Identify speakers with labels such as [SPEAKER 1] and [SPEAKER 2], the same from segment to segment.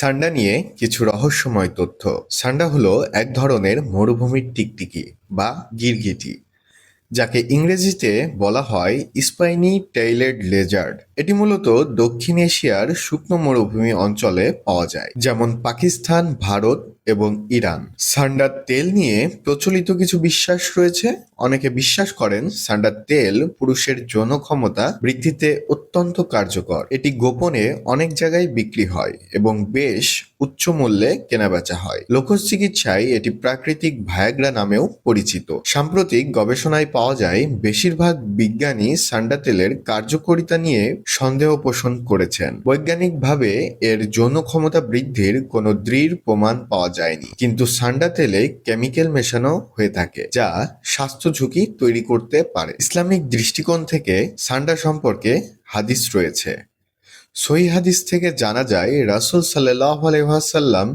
[SPEAKER 1] সান্ডা নিয়ে কিছু রহস্যময় তথ্য। সান্ডা হলো এক ধরনের মরুভূমির টিকটিকি বা গিরগিটি, যাকে ইংরেজিতে বলা হয় স্পাইনি টেইলেড লেজার্ড। এটি মূলত দক্ষিণ এশিয়ার শুকনো মরুভূমি অঞ্চলে পাওয়া যায়, যেমন পাকিস্তান, ভারত এবং ইরান। সান্ডার তেল নিয়ে প্রচলিত কিছু বিশ্বাস রয়েছে। অনেকে বিশ্বাস করেন সান্ডার তেল পুরুষের যৌন ক্ষমতা বৃদ্ধিতে অত্যন্ত কার্যকর। এটি গোপনে অনেক জায়গায় বিক্রি হয় এবং বেশ উচ্চ মূল্যে কেনাবেচা হয়। লোকজ চিকিৎসায় এটি প্রাকৃতিক ভায়াগ্রা নামেও পরিচিত। সাম্প্রতিক গবেষণায় পাওয়া যায়, বেশিরভাগ বিজ্ঞানী সান্ডা তেলের কার্যকারিতা নিয়ে সন্দেহ পোষণ করেছেন। বৈজ্ঞানিকভাবে এর যৌন ক্ষমতা বৃদ্ধির কোনো দৃঢ় প্রমাণ পাওয়া যায়নি। কিন্তু সান্ডা তেলে কেমিক্যাল মেশানো হয়ে থাকে, যা স্বাস্থ্য ঝুঁকি তৈরি করতে পারে। ইসলামিক দৃষ্টিকোণ থেকে সান্ডা সম্পর্কে হাদিস রয়েছে। সহি হাদিস থেকে জানা যায়, রাসূল আলহাসাল্লাম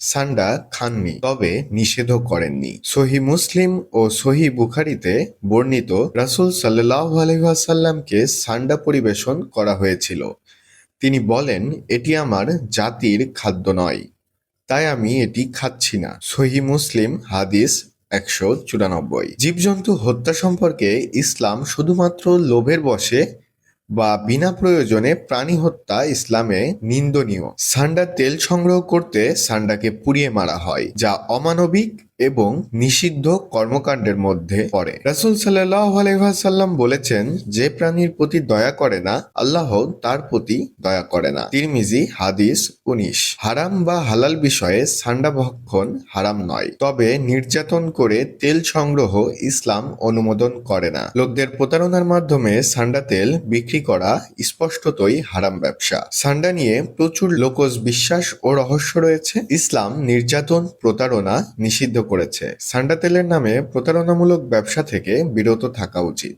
[SPEAKER 1] সান্ডা খাননি, তবে নিষেধও করেননি। সহি মুসলিম ও সহি বুখারিতে বর্ণিত রাসূল সাল্লাহ আলহাসাল্লামকে সান্ডা পরিবেশন করা হয়েছিল। তিনি বলেন, এটি আমার জাতির খাদ্য নয়, তাই আমি এটি খাচ্ছি না। সহি মুসলিম হাদিস একশো চুরানব্বই। জীবজন্তু হত্যা সম্পর্কে ইসলাম শুধুমাত্র লোভের বশে বা বিনা প্রয়োজনে প্রাণী হত্যা ইসলামে নিন্দনীয়। সান্ডা তেল সংগ্রহ করতে সান্ডাকে পুড়িয়ে মারা হয়, যা অমানবিক এবং নিষিদ্ধ কর্মকাণ্ডের মধ্যে পড়ে। রাসুল সাল্লাহ বলেছেন, যে প্রাণীর প্রতি দয়া করে না, আল্লাহ তার প্রতি দয়া করে না। তিরমিজি, হাদিস উনিশ। হারাম বা হালাল বিষয়ে সান্ডা ভক্ষণ হারাম নয়, তবে নির্যাতন করে তেল সংগ্রহ ইসলাম অনুমোদন করে না। লোকদের প্রতারণার মাধ্যমে সান্ডা তেল বিক্রি করা স্পষ্টতই হারাম ব্যবসা। সান্ডা নিয়ে প্রচুর লোকজ বিশ্বাস ও রহস্য রয়েছে। ইসলাম নির্যাতন, প্রতারণা নিষিদ্ধ করেছে। সান্ডা তেলের নামে প্রতারণামূলক ব্যবসা থেকে বিরত থাকা উচিত।